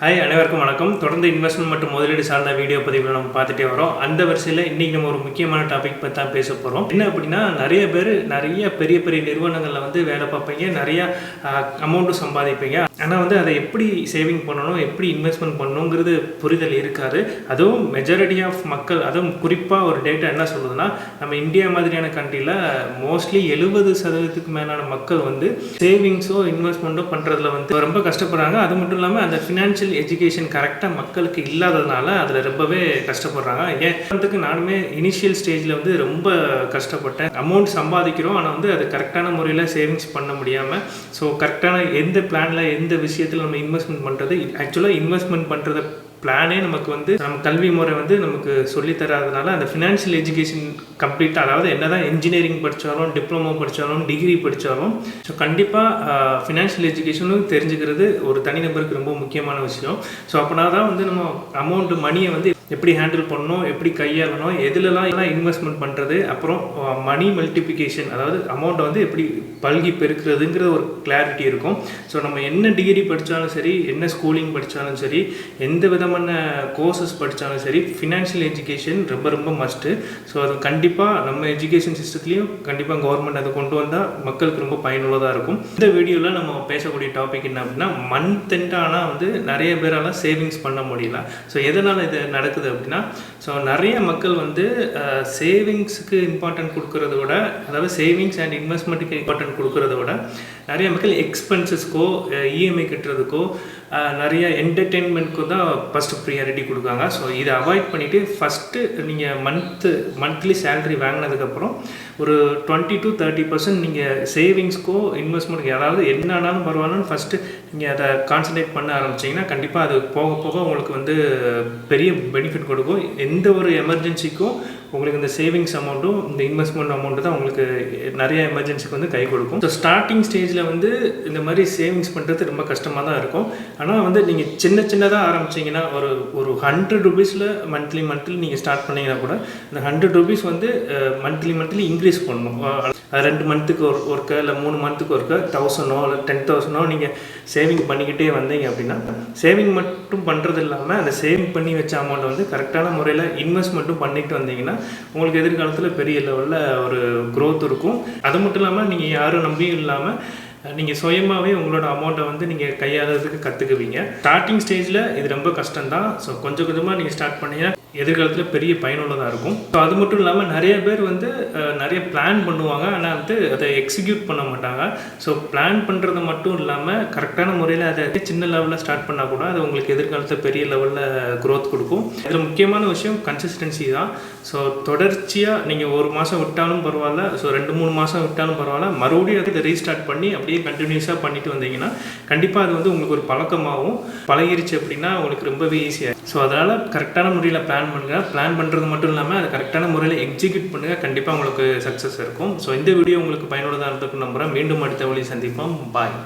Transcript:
Hi அனைவருக்கும் வணக்கம். தொடர்ந்து இன்வெஸ்ட்மெண்ட் மற்றும் முதலீடு சார்ந்த வீடியோ பதிவில் நம்ம பார்த்துட்டே வரோம். அந்த வரிசையில் இன்றைக்கி நம்ம ஒரு முக்கியமான டாபிக் பற்றி தான் பேச போகிறோம் என்ன அப்படின்னா நிறைய பேர் நிறைய பெரிய பெரிய நிறுவனங்களில் வந்து வேலை பார்ப்பீங்க. நிறைய அமௌண்ட்டும் சம்பாதிப்பீங்க. ஆனால் வந்து அதை எப்படி சேவிங் பண்ணணும் எப்படி இன்வெஸ்ட்மெண்ட் பண்ணணுங்கிறது புரிதல் இருக்காது. அதுவும் மெஜாரிட்டி ஆஃப் மக்கள் அதுவும் குறிப்பாக ஒரு டேட்டா என்ன சொல்லுதுன்னா நம்ம இந்தியா மாதிரியான கண்ட்ரியில் மோஸ்ட்லி எழுபது சதவீதத்துக்கு மேலான மக்கள் வந்து சேவிங்ஸோ இன்வெஸ்ட்மெண்ட்டோ பண்ணுறதுல வந்து ரொம்ப கஷ்டப்படுறாங்க. அது மட்டும் இல்லாமல் அந்த ஃபினான்ஷியல் எஜுகேஷன் கரெக்டாக மக்களுக்கு இல்லாததுனால அதில் ரொம்பவே கஷ்டப்படுறாங்க. ஏன்? அதுக்கு நானுமே இனிஷியல் ஸ்டேஜில் வந்து ரொம்ப கஷ்டப்பட்டேன். அமௌண்ட் சம்பாதிக்கிறோம் ஆனால் வந்து அது கரெக்டான முறையில் சேவிங்ஸ் பண்ண முடியாமல் ஸோ கரெக்டான எந்த பிளானில் எந்த எந்த விஷயத்தில் நம்ம இன்வெஸ்ட்மெண்ட் பண்ணுறது ஆக்சுவலாக இன்வெஸ்ட்மெண்ட் பண்ணுறத பிளானே நமக்கு வந்து நம்ம கல்வி முறை வந்து நமக்கு சொல்லித் தராதனால அந்த ஃபினான்ஷியல் எஜுகேஷன் கம்ப்ளீட்டாக அதாவது என்ன தான் இன்ஜினியரிங் படித்தாலும் டிப்ளமோ படித்தாலும் டிகிரி படித்தாலும் ஸோ கண்டிப்பாக ஃபினான்ஷியல் எஜுகேஷனும் தெரிஞ்சுக்கிறது ஒரு தனிநபருக்கு ரொம்ப முக்கியமான விஷயம். ஸோ அப்படின்னா தான் வந்து நம்ம அமௌண்ட் மணியை வந்து எப்படி ஹேண்டில் பண்ணணும் எப்படி கையாளணும் எதுலலாம் எல்லாம் இன்வெஸ்ட்மெண்ட் பண்ணுறது அப்புறம் மணி மல்டிப்ளிகேஷன் அதாவது அமௌண்ட்டை வந்து எப்படி பல்கி பெருக்கிறதுங்கிற ஒரு கிளாரிட்டி இருக்கும். ஸோ நம்ம என்ன டிகிரி படித்தாலும் சரி என்ன ஸ்கூலிங் படித்தாலும் சரி எந்த விதமான கோர்சஸ் படித்தாலும் சரி ஃபினான்ஷியல் எஜுகேஷன் ரொம்ப ரொம்ப மஸ்ட்டு ஸோ அது கண்டிப்பாக நம்ம எஜுகேஷன் சிஸ்டத்துலேயும் கண்டிப்பாக கவர்மெண்ட் அதை கொண்டு வந்தால் மக்களுக்கு ரொம்ப பயனுள்ளதாக இருக்கும். இந்த வீடியோவில் நம்ம பேசக்கூடிய டாபிக் என்ன அப்படின்னா மந்த் எண்டானால் வந்து நிறைய பேரால் சேவிங்ஸ் பண்ண முடியல. ஸோ எதனால் இது நடக்குது அப்படின்னா ஸோ நிறைய மக்கள் வந்து சேவிங்ஸுக்கு இம்பார்ட்டன்ட் கொடுக்கறத விட அதாவது சேவிங்ஸ் அண்ட் இன்வெஸ்ட்மெண்ட்டுக்கு இம்பார்ட்டன்ட் கொடுக்கறத விட நிறைய மக்கள் எக்ஸ்பென்சஸ்க்கோ இஎம்ஐ கட்டுறதுக்கோ நிறைய என்டர்டெயின்மெண்ட்க்கு தான் ஃபஸ்ட்டு ப்ரியாரிட்டி கொடுக்காங்க. ஸோ இதை அவாய்ட் பண்ணிவிட்டு ஃபஸ்ட்டு நீங்கள் மந்த்து மந்த்லி சேலரி வாங்கினதுக்கப்புறம் ஒரு டுவெண்ட்டி டு தேர்ட்டி பர்சன்ட் நீங்கள் சேவிங்ஸ்க்கோ இன்வெஸ்ட்மெண்ட்க்கு யாராவது என்ன ஆனாலும் பரவாயில்லன்னு ஃபஸ்ட்டு நீங்கள் அதை கான்சன்ட்ரேட் பண்ண ஆரம்பிச்சிங்கன்னா கண்டிப்பாக அது போக போக உங்களுக்கு வந்து பெரிய பெனிஃபிட் கொடுக்கும். எந்த ஒரு எமர்ஜென்சிக்கும் உங்களுக்கு இந்த சேவிங்ஸ் அமௌண்ட்டும் இந்த இன்வெஸ்ட்மெண்ட் அமௌண்ட்டு தான் உங்களுக்கு நிறைய எமர்ஜென்சிக்கு வந்து கை கொடுக்கும். ஸோ ஸ்டார்டிங் ஸ்டேஜில் வந்து இந்த மாதிரி சேவிங்ஸ் பண்ணுறது ரொம்ப கஷ்டமாக தான் இருக்கும். ஆனால் வந்து நீங்கள் சின்ன சின்னதாக ஆரம்பிச்சிங்கன்னா ஒரு ஒரு ஹண்ட்ரட் ருபீஸில் மந்த்லி மந்த்லி நீங்கள் ஸ்டார்ட் பண்ணிங்கன்னா கூட இந்த ஹண்ட்ரட் ருபீஸ் வந்து மந்த்லி மந்த்லி இன்க்ரீஸ் பண்ணணும். ரெண்டு மந்த்துக்கு ஒரு ஒருக்க இல்லை மூணு மந்த்துக்கு ஒருக்க தௌசண்டோ இல்லை டென் தௌசண்டோ நீங்கள் சேவிங் பண்ணிக்கிட்டே வந்தீங்க அப்படின்னா சேவிங் மட்டும் பண்ணுறது இல்லாமல் அந்த சேவிங் பண்ணி வச்ச அமௌண்ட்டை வந்து கரெக்டான முறையில் இன்வெஸ்ட்மெண்ட்டும் பண்ணிட்டு வந்தீங்கன்னா உங்களுக்கு எதிர்காலத்தில் பெரிய லெவலில் ஒரு க்ரோத் இருக்கும். அது மட்டும் இல்லாமல் நீங்கள் யாரும் நம்பியும் இல்லாமல் நீங்கள் சுயமாகவே உங்களோட அமௌண்ட்டை வந்து நீங்கள் கையாளுறதுக்கு கற்றுக்குவீங்க ஸ்டார்டிங் ஸ்டேஜில் இது ரொம்ப கஷ்டம்தான். ஸோ கொஞ்சம் கொஞ்சமாக நீங்கள் ஸ்டார்ட் பண்ணீங்கன்னா எதிர்காலத்தில் பெரிய பயனுள்ளதாக இருக்கும். ஸோ அது மட்டும் இல்லாமல் நிறைய பேர் வந்து நிறைய பிளான் பண்ணுவாங்க. ஆனால் வந்து அதை எக்ஸிக்யூட் பண்ண மாட்டாங்க. ஸோ பிளான் பண்ணுறது மட்டும் இல்லாமல் கரெக்டான முறையில் அதை சின்ன லெவலில் ஸ்டார்ட் பண்ணால் கூட அது உங்களுக்கு எதிர்காலத்தில் பெரிய லெவலில் க்ரோத் கொடுக்கும். இதில் முக்கியமான விஷயம் கன்சிஸ்டன்சி தான். ஸோ தொடர்ச்சியாக நீங்கள் ஒரு மாதம் விட்டாலும் பரவாயில்ல. ஸோ ரெண்டு மூணு மாதம் விட்டாலும் பரவாயில்ல. மறுபடியும் அதை ரீஸ்டார்ட் பண்ணி அப்படியே கண்டினியூஸாக பண்ணிட்டு வந்தீங்கன்னா கண்டிப்பாக அது வந்து உங்களுக்கு ஒரு பழக்கமாகவும் பழகிருச்சு அப்படின்னா உங்களுக்கு ரொம்பவே ஈஸியாக ஸோ அதனால் கரெக்டான முறையில் பிளான் பண்ணுங்கள் பிளான் பண்ணுறது மட்டும் இல்லாமல் அதை கரெக்டான முறையில் எக்ஸிக்யூட் பண்ணுங்கள் கண்டிப்பாக உங்களுக்கு சக்ஸஸ் இருக்கும். ஸோ இந்த வீடியோ உங்களுக்கு பயனுள்ளதாக இருந்திருக்கும் நம்புகிறேன் மீண்டும் அடுத்த வழி சந்திப்போம். பாய்